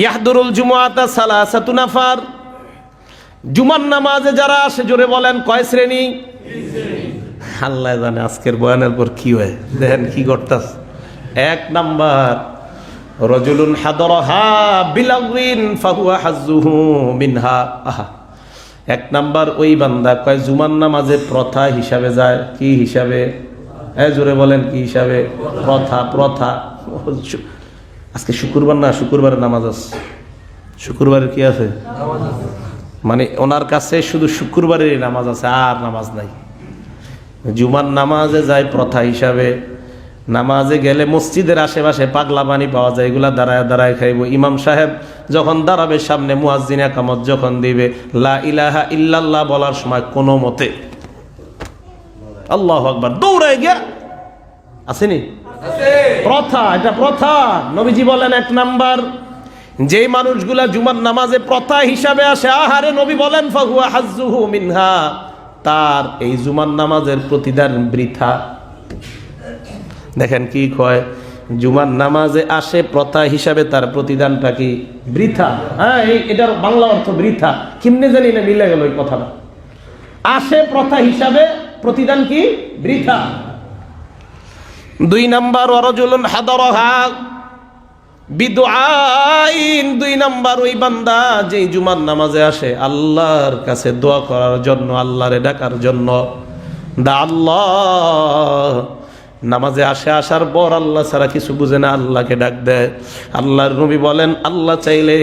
ইয়াহদুরুল জুমাতা সালাসাতু নাফার। জুমার নামাজে যারা আসে, জোরে বলেন, কয় শ্রেণি? আল্লাহ জানে আজকের বয়ানের পর কি হয়। দেখেন কি করতাস এক নাম্বার, রজুলুন হাদরহা বিলাউইন ফাহুয়া হাজুহু মিনহা। আহা। এক নাম্বার, ওই বান্দা কয়, জুমার নামাজে প্রথা হিসাবে যায়, কি হিসাবে? এ জোরে বলেন, কি হিসাবে? প্রথা প্রথা। আজকে শুক্রবার না, শুক্রবারের নামাজ আছে। শুক্রবারের কি আছে? মানে ওনার কাছে শুধু শুক্রবারের নামাজ আছে, আর নামাজ নাই। জুমার নামাজে যায় প্রথা হিসাবে, নামাজে গেলে মসজিদের আশেপাশে পাগলা পানি পাওয়া যায়, এগুলা দাঁড়ায় দাঁড়ায় খাইব। ইমাম সাহেব যখন দাঁড়াবে সামনে মুয়াজ্জিন একামত যখন দিবে, লা ইলাহা ইল্লাল্লাহ বলার সময় কোনো মতে। আল্লাহ আকবার, দৌড়ায় গিয়া, আসেনি? প্রথা, এটা প্রথা। নবীজি বলেন এক নাম্বার, যেই মানুষগুলা জুমার নামাজে প্রথা হিসাবে আসে, আহারে নবী বলেন, ফাহুয়া হাজ্জুহু মিনহা। তার এই জুমার নামাজের প্রতিদান বৃথা। দেখেন কি কয়, জুমার নামাজে আসে প্রথা হিসাবে তার প্রতিদানটা কি বৃথা? হ্যাঁ এই এটার বাংলা অর্থ বৃথা। কিমনে জানি না মিলে গেল ওই কথাটা। আসে প্রথা হিসাবে প্রতিদান কি বৃথা। দুই নাম্বার অরজুলুন হাদরহা বিদুআইন। দুই নাম্বার, ওই বান্দা যে জুমার নামাজে আসে, আল্লাহর কাছে দোয়া করার জন্য, আল্লাহরে ডাকার জন্য। দা আল্লাহ, নামাজে আসে, আসার পর আল্লাহ ছাড়া কিছু বুঝে না, আল্লাহকে ডাক দেয়। আল্লাহর নবী বলেন, আল্লাহ চাইলে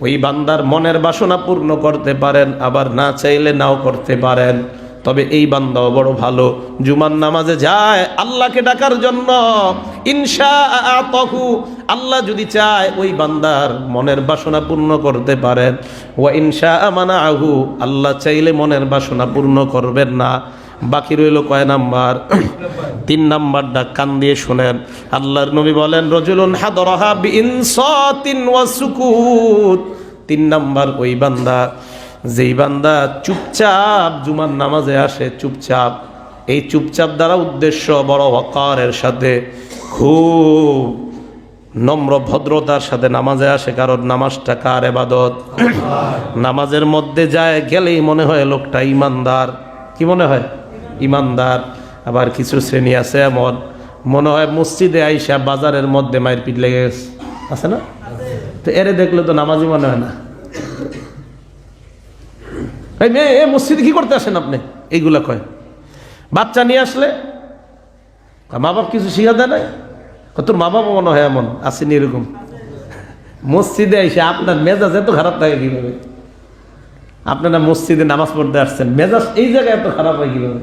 ওই বান্দার মনের বাসনা পূর্ণ করতে পারেন, আবার না চাইলে নাও করতে পারেন। তবে এই বান্দাও বড় ভালো। জুমার নামাজে যায়, আল্লাহকে ডাকার জন্য। ইনশা আতহু আল্লাহ যদি চায়, ওই বান্দার মনের বাসনা পূর্ণ করতে পারেন ও ইনশা আমানা আহু আল্লাহ চাইলে মনের বাসনা পূর্ণ করবেন না। বাকি রইল কয় নাম্বার? তিন নাম্বারটা কান দিয়ে শোনেন। আল্লাহর নবী বলেন, রজুলুন হাদরহা বিইনসাতিন ওয়া সুকুত। তিন নাম্বার, ওই বান্দা যেই বান্দা চুপচাপ জুমার নামাজে আসে, চুপচাপ। এই চুপচাপ দ্বারা উদ্দেশ্য বড় হকারের সাথে, খুব নম্র ভদ্রতার সাথে নামাজে আসে, কারণ নামাজটা কার এবাদত? নামাজের মধ্যে যায়, গেলেই মনে হয় লোকটা ইমানদার। কি মনে হয়? ইমানদার। আবার কিছু শ্রেণি আছে এমন। মনে হয় মসজিদে আইসা বাজারের মধ্যে মায়ের পিঠ লেগে গেছে। আছে না? তো এরে দেখলে তো নামাজই মনে হয় না। এই মেয়ে এ মসজিদে কি করতে আসেন আপনি? এইগুলা কয়। বাচ্চা নিয়ে আসলে? মা বাপ কিছু শিখা দেয় নাই? তোর মা বাবা মনে হয় এমন, আসেনি এরকম। মসজিদে এসে আপনার মেজাজ এত খারাপ থাকে কীভাবে? আপনারা মসজিদে নামাজ পড়তে আসছেন, মেজাজ এই জায়গায় এত খারাপ হয় কীভাবে?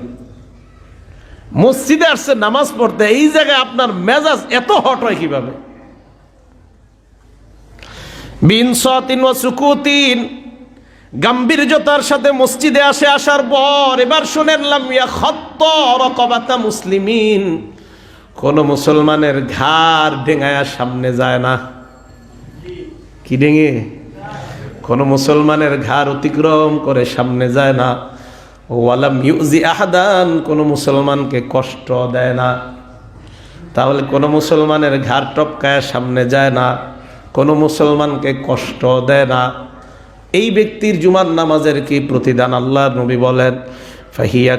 মসজিদে আসছেন, নামাজ পড়তে, এই জায়গায় আপনার মেজাজ এত হট হয় কীভাবে? বিনসতিন ও সুকুতিন গাম্ভীর্যতার সাথে মসজিদে আসে আসার পর এবার শোনেন লামিয়া খত্ত রকবাতা মুসলিমিন। কোন মুসলমানের ঘাড় ডেঙায়া সামনে যায় না। কি ডেঙে কোন মুসলমানের ঘাড় অতিক্রম করে সামনে যায় না। ওয়ালাম ইউজি আহাদান, কোন মুসলমানকে কষ্ট দেয় না। তাহলে কোন মুসলমানের ঘাড় টপকায় সামনে যায় না। কোন মুসলমানকে কষ্ট দেয় না। এই ব্যক্তির জুমার নামাজের কি প্রতিদান? আল্লাহ নবী বলেন, ফাহিয়া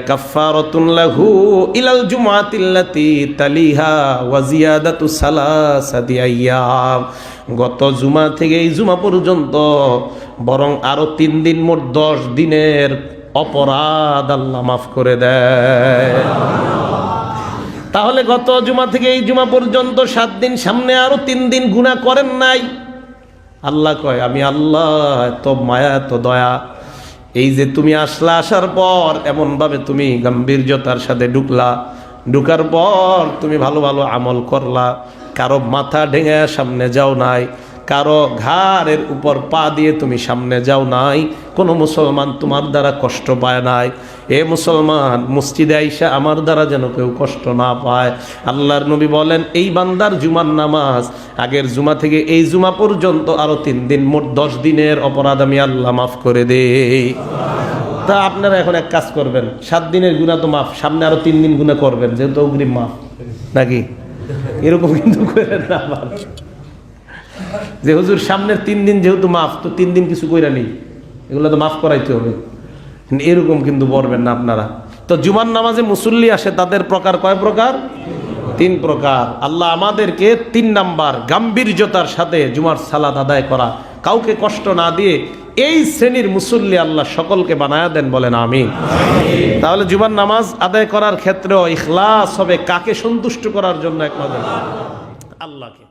ইলাল তালিহা গত জুমা থেকে এই জুমা পর্যন্ত, বরং আরও তিন দিন মোট দশ দিনের অপরাধ আল্লাহ মাফ করে দেয়। তাহলে গত জুমা থেকে এই জুমা পর্যন্ত সাত দিন সামনে আরও তিন দিন গুণা করেন নাই। আল্লাহ কয়, আমি আল্লাহ, এত মায়া, এত দয়া। এই যে তুমি আসলা আসার পর এমনভাবে তুমি গাম্ভীর্যতার সাথে ঢুকলা। ঢুকার পর তুমি ভালো ভালো আমল করলা। কারও মাথা ঢেঙে সামনে যাও নাই। কারও ঘাড়ের উপর পা দিয়ে তুমি সামনে যাও নাই। কোনো মুসলমান তোমার দ্বারা কষ্ট পায় নাই। এ মুসলমান, মসজিদে আইসা আমার দ্বারা যেন কেউ কষ্ট না পায়। আল্লাহর নবী বলেন, এই বান্দার জুমার নামাজ, আগের জুমা থেকে এই জুমা পর্যন্ত আরও তিন দিন, মোট দশ দিনের অপরাধ আমি আল্লাহ মাফ করে দেই। তা আপনারা এখন এক কাজ করবেন, সাত দিনের গুণা তো মাফ, সামনে আরও তিন দিন গুণা করবেন, যেহেতু অগ্রিম মাফ, নাকি? এরকম কিন্তু করেন যে হুজুর, সামনের তিন দিন যেহেতু মাফ, তো তিন দিন কিছু কইরা নেই, এগুলো তো মাফ করাইতে হবে। এরকম কিন্তু বলবেন না আপনারা। তো জুমার নামাজে মুসল্লি আসে, তাদের প্রকার কয় প্রকার? তিন প্রকার। আল্লাহ আমাদেরকে তিন নাম্বার গাম্ভীর্যতার সাথে জুমার সালাদ আদায় করা। কাউকে কষ্ট না দিয়ে এই শ্রেণির মুসল্লি আল্লাহ সকলকে বানায়া দেন বলেন আমি তাহলে জুমার নামাজ আদায় করার ক্ষেত্রেও ইখলাস হবে। কাকে সন্তুষ্ট করার জন্য একমাত্র? আল্লাহকে।